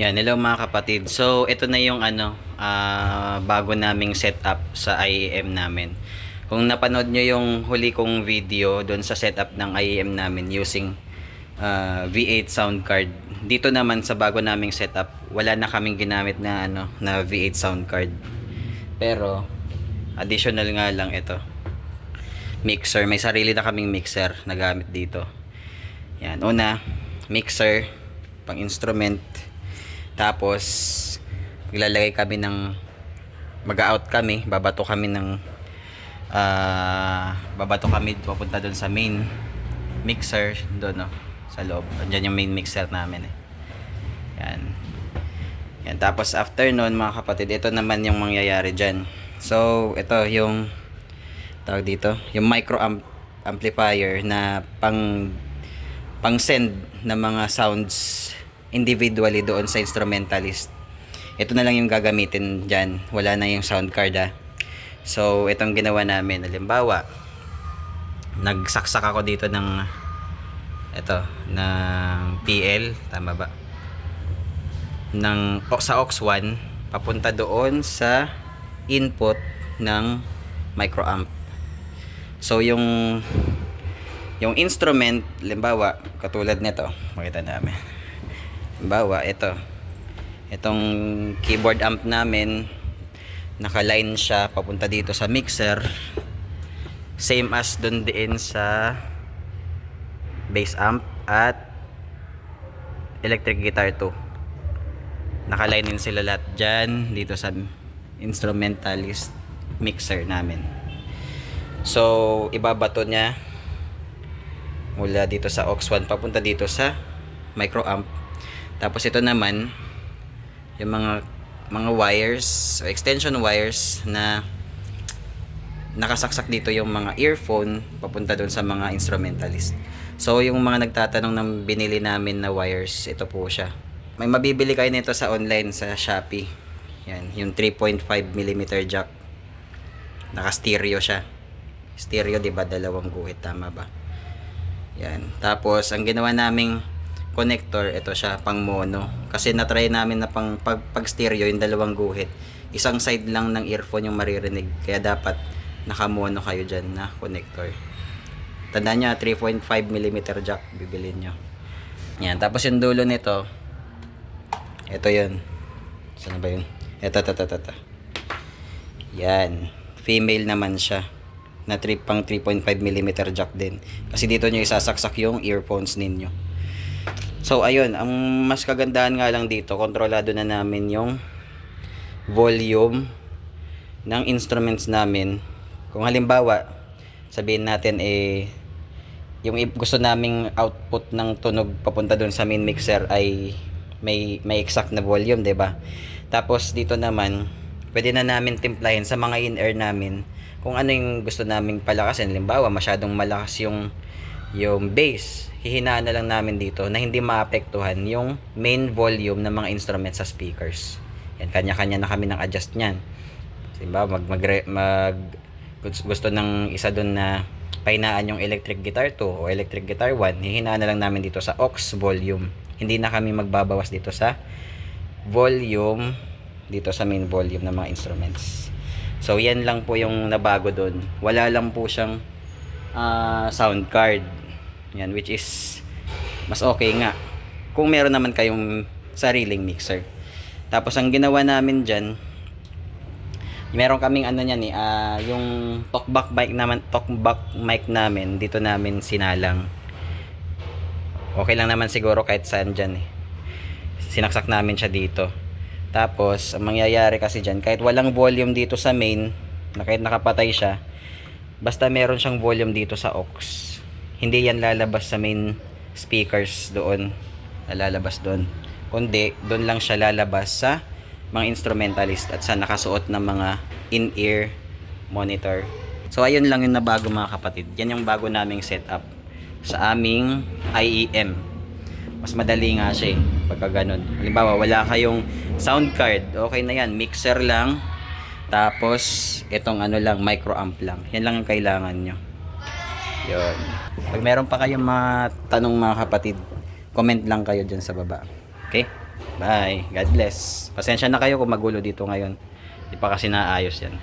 Yan, hello mga kapatid. So, ito na yung ano, ah, bago naming setup sa IEM namin. Kung napanood nyo yung huli kong video doon sa setup ng IEM namin using ah, V8 sound card. Dito naman sa bago naming setup, wala na kaming ginamit na ano, na V8 sound card. Pero additional nga lang ito. Mixer, may sarili na kaming mixer na gamit dito. Yan, una, mixer, pang instrument. Tapos, maglalagay kami ng, mag-out kami, babato kami ng, ah, babato kami, papunta doon sa main mixer, doon no, sa loob. Andiyan yung main mixer namin eh. Yan. Yan. Tapos, after noon, mga kapatid, ito naman yung mangyayari dyan. So, ito yung, tawag dito, yung micro amp amplifier na pang pang send ng mga sounds individually doon sa instrumentalist. Ito na lang yung gagamitin dyan. Wala na yung sound card ah. So, itong ginawa namin. Halimbawa, nagsaksak ako dito ng ito, ng PL. Tama ba? Ng, o, sa aux 1, papunta doon sa input ng microamp. So, yung yung instrument, limbawa, katulad nito, makita namin. Limbawa, ito. Itong keyboard amp namin, nakaline siya papunta dito sa mixer. Same as dun din sa bass amp at electric guitar 2. Nakaline din sila lahat dyan, dito sa instrumentalist mixer namin. So, ibabato niya mula dito sa aux 1 papunta dito sa micro amp tapos ito naman yung mga mga wires extension wires na nakasaksak dito yung mga earphone papunta doon sa mga instrumentalist. So yung mga nagtatanong ng binili namin na wires ito po siya. May mabibili kayo nito sa online sa Shopee. Yan yung 3.5 mm jack. Naka stereo siya. Stereo 'di ba? Dalawang guhit tama ba? Yan. Tapos, ang ginawa naming connector, ito siya, pang mono. Kasi natry namin na pang pag, pag stereo, yung dalawang guhit. Isang side lang ng earphone yung maririnig. Kaya dapat nakamono kayo dyan na connector. Tandaan nyo, 3.5mm jack, bibilin nyo. Yan. Tapos yung dulo nito, ito yun. Saan ba yun? Ito, ito, ito, ito. Yan. Female naman siya na trip pang 3.5mm jack din. Kasi dito nyo isasaksak yung earphones ninyo. So, ayun. Ang mas kagandahan nga lang dito, kontrolado na namin yung volume ng instruments namin. Kung halimbawa, sabihin natin eh, yung gusto naming output ng tunog papunta dun sa main mixer ay may may exact na volume, 'di ba? Tapos dito naman, pwede na namin timplahin sa mga in-ear namin kung ano yung gusto naming palakasin. Halimbawa, masyadong malakas yung yung bass, hihinaan na lang namin dito na hindi maapektuhan yung main volume ng mga instruments sa speakers. Yan, kanya-kanya na kami ng adjust niyan. Halimbawa, mag, mag, mag gusto- ng isa doon na pahinaan yung electric guitar 2 o electric guitar 1, hihinaan na lang namin dito sa aux volume. Hindi na kami magbabawas dito sa volume dito sa main volume ng mga instruments. So, yan lang po yung nabago doon. Wala lang po siyang ah, sound card. Yan, which is mas okay nga. Kung meron naman kayong sariling mixer. Tapos, ang ginawa namin dyan, meron kaming ano niyan eh, ah, yung talkback mic naman, talkback mic namin, dito namin sinalang. Okay lang naman siguro kahit saan dyan eh. Sinaksak namin siya dito. Tapos, ang mangyayari kasi dyan, kahit walang volume dito sa main, na kahit nakapatay siya, basta meron siyang volume dito sa aux, hindi yan lalabas sa main speakers doon. Lalabas doon. Kundi, doon lang siya lalabas sa mga instrumentalist at sa nakasuot ng mga in-ear monitor. So, ayun lang yung nabago mga kapatid. Yan yung bago naming setup sa aming IEM mas madali nga siya eh, pagka ganun. Halimbawa, wala kayong sound card, okay na yan, mixer lang, tapos, itong ano lang, micro amp lang. Yan lang ang kailangan nyo. Yun. Pag meron pa kayong mga tanong mga kapatid, comment lang kayo dyan sa baba. Okay? Bye. God bless. Pasensya na kayo kung magulo dito ngayon. Di pa kasi naayos yan.